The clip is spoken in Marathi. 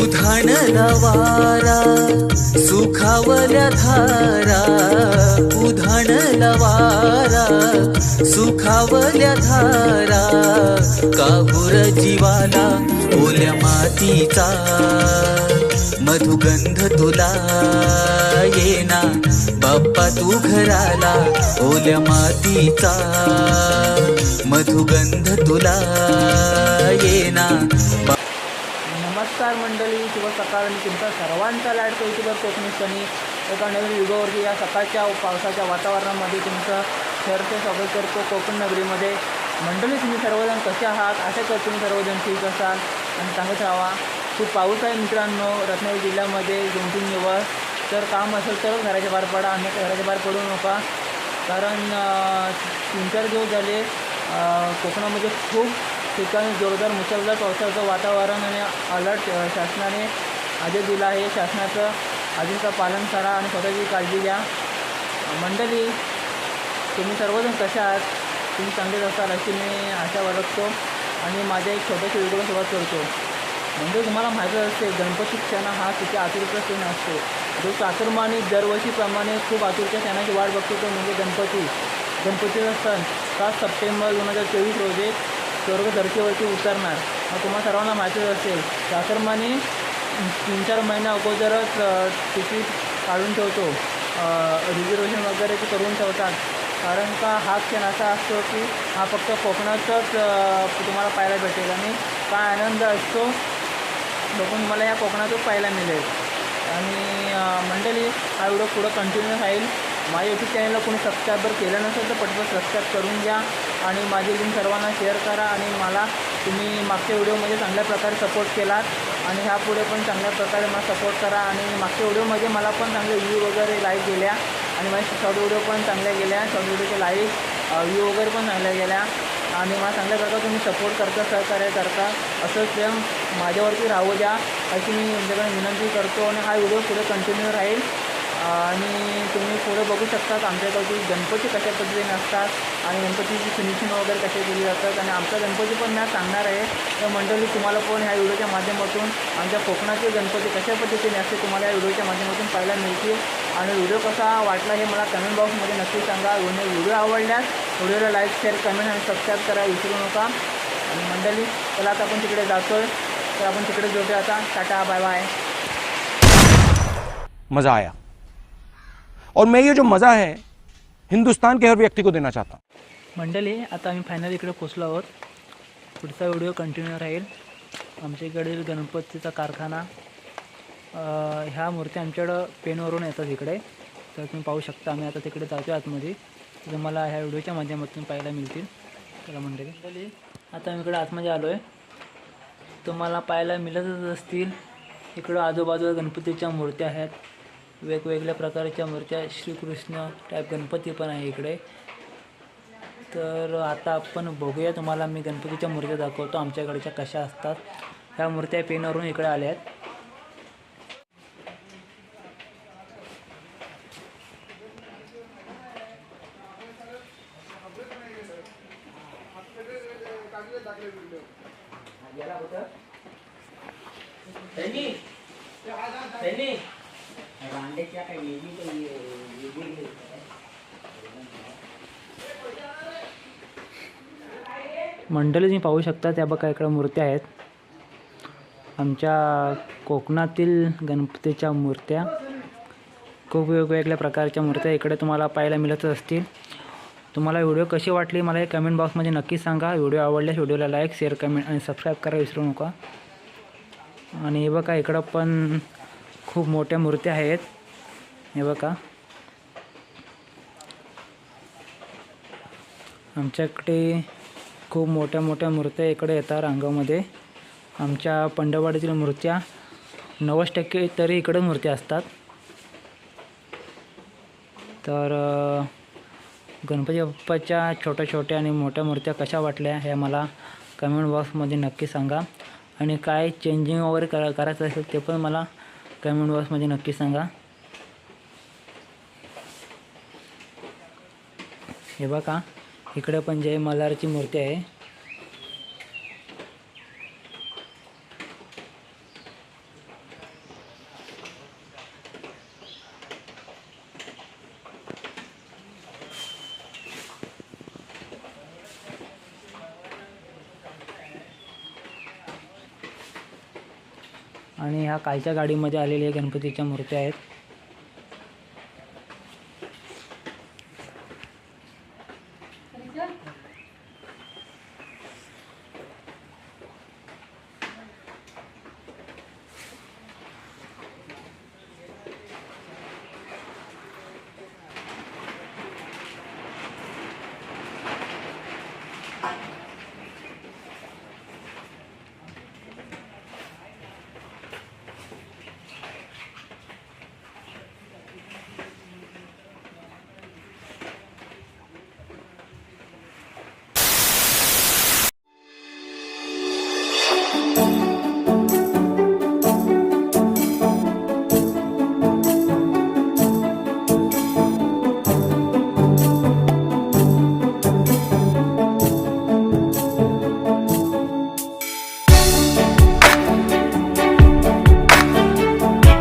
उधाण लवारा सुखावल्या धारा उधाण लवारा सुखावल्या धारा काबुर जीवाला ओल्या मातीचा मधुगंध तुला येना बाप्पा तू घराला ओल्या मातीचा मधुगंध तुला येना नमस्कार मंडळी किंवा सकाळ आणि तुमचा सर्वांचा लाडको युट्यूबर कोकणीसणी एका नवीन युगावरती या सकाळच्या पावसाच्या वातावरणामध्ये तुमचं शहरचं स्वागत करतो कोकण नगरीमध्ये. मंडळी तुम्ही सर्वजण कसे आहात? असे कर तुम्ही सर्वजण ठीक असाल आणि सांगत राहा. खूप पाऊस आहे मित्रांनो रत्नागिरी जिल्ह्यामध्ये दोन तीन दिवस. तर काम असेल तरच घराच्या बाहेर पडा आणि घराच्या बाहेर पडू नका. कारण तीन चार दिवस झाले कोकणामध्ये खूप ठिकाणी जोरदार मुसळधार पावसाचं वातावरण आणि अलर्ट शासनाने आदेश दिला आहे. शासनाचं आदेशाचं पालन करा आणि स्वतःची काळजी घ्या. मंडळी तुम्ही सर्वजण कशा आहात? तुम्ही चांगलेच असाल अशी मी आशा बाळगतो आणि माझ्या एक छोट्याशा व्हिडिओला सुरुवात करतो. म्हणजे तुम्हाला माहीतच असते गणपती क्षण हा किती आतुरचा सण असतो. जो चातुर्माने दरवर्षीप्रमाणे खूप आतुरच्या सणाची वाट बघतो तो म्हणजे गणपती. गणपतीचा सण सात सप्टेंबर दोन हजार चोवीस रोजी स्वर्ग धरतीवरती उतरणार. मग तुम्हाला सर्वांना माहितीच असेल चातुर्माने तीन चार महिन्या अगोदरच तिकीट काढून ठेवतो. रिझर्वेशन वगैरे ते करून ठेवतात. कारण का हा क्षण असा असतो की हा फक्त कोकणातच तुम्हाला पाहायला भेटेल आणि काय आनंद असतो बघून मला या कोकणातच पाहायला मिळेल. आणि मंडळी हा व्हिडिओ पुढं कंटिन्यू राहील. माझ्या यूट्यूब चॅनलला कोणी सबस्क्रायबर केलं नसेल तर पटपट सबस्क्राईब करून घ्या. आणि माझी लिंक सर्वांना शेअर करा आणि मला तुम्ही मागच्या व्हिडिओमध्ये चांगल्या प्रकारे सपोर्ट केलात. आणि ह्यापुढे पण चांगल्या प्रकारे मला सपोर्ट करा. आणि मागच्या व्हिडिओमध्ये मला पण चांगले व्ह्यू वगैरे लाईक गेल्या. आणि माझ्या शॉर्ट व्हिडिओ पण चांगल्या गेल्या. शॉर्ट व्हिडिओचे लाईक व्ह्यू वगैरे पण चांगल्या गेल्या. आणि मला चांगल्या प्रकारे तुम्ही सपोर्ट करता सहकार्य करता. असं प्रेम माझ्यावरती राहू द्या. अशी मी तुमच्याकडे विनंती करतो. आणि हा व्हिडिओ पुढे कंटिन्यू राहील. आणि तुम्ही पुढं बघू शकतात आमच्याकडची गणपती कशा पद्धतीने असतात आणि गणपतीची फिनिशिंग वगैरे कशी केली जातात. आणि आमचा गणपती पण मी सांगणार आहे. तर मंडळी तुम्हाला पण ह्या व्हिडिओच्या माध्यमातून आमच्या कोकणाचे गणपती कशा पद्धतीने असते तुम्हाला या व्हिडिओच्या माध्यमातून पाहायला मिळतील. आणि व्हिडिओ कसा वाटला हे मला कमेंट बॉक्समध्ये नक्की सांगा. व्हिडिओ आवडल्यास व्हिडिओला लाईक शेअर कमेंट आणि सबस्क्राईब करा विसरू नका. आणि मंडळी चला आता आपण तिकडे जातोय. तर आपण तिकडे भेटूया आता. टाटा बाय बाय मज़ा आया. और मैं ये जो मज़ा है हिंदुस्तान के हर व्यक्ति को देना चाहता हूँ। मंडळी आता आम्ही फायनल इकडे पोचलो आहोत. पुढचा व्हिडिओ कंटिन्यू राहील. आमच्या इकडील गणपतीचा कारखाना ह्या मूर्त्या आमच्याकडं पेनवरून येतात इकडे. तर तुम्ही पाहू शकता आम्ही आता तिकडे जातो आतमध्ये. तर तुम्हाला ह्या व्हिडिओच्या माध्यमातून पाहायला मिळतील. त्याला मंडळी. मंडळी आता आम्ही इकडे आतमध्ये आलो आहे तुम्हाला पाहायला मिळतच असतील. इकडं आजूबाजूला गणपतीच्या मूर्त्या आहेत. वेगवेगळ्या प्रकारच्या मूर्त्या श्रीकृष्ण टाईप गणपती पण आहे इकडे. तर आता आपण बघूया तुम्हाला मी गणपतीच्या मूर्त्या दाखवतो आमच्याकडच्या कशा असतात. ह्या मूर्त्या पेनवरून इकडे आल्या आहेत. मंडळी तुम्ही पाहू शकता त्या बघा इकडं मूर्त्या आहेत. आमच्या कोकणातील गणपतीच्या मूर्त्या. खूप वेगवेगळ्या प्रकारच्या मूर्त्या इकडे तुम्हाला पाहायला मिळतच असतील. तुम्हाला व्हिडिओ कशी वाटली मला हे कमेंट बॉक्समध्ये नक्की सांगा. व्हिडिओ आवडल्यास व्हिडिओला लाईक शेअर कमेंट आणि सबस्क्राईब करायला विसरू नका. आणि हे बघा इकडं पण खूप मोठ्या मूर्त्या आहेत. हे बघा. आमच्याकडे खूप मोठ्या मोठ्या मूर्त्या इकडे येतात रांगामध्ये. आमच्या पंढरवाडीतील मूर्त्या नव्वद टक्के तरी इकडे मूर्त्या असतात. तर गणपती बाप्पाच्या छोट्या छोट्या आणि मोठ्या मूर्त्या कशा वाटल्या हे मला कमेंट बॉक्समध्ये नक्की सांगा. आणि काय चेंजिंग वगैरे करा करायचं असेल ते पण मला कमेंट बॉक्समध्ये नक्की सांगा. हे बघा इकडे पण जय मल्हारची मूर्ती आहे. आणि ह्या कालच्या गाडीमध्ये आलेल्या गणपतीच्या मूर्त्या आहेत.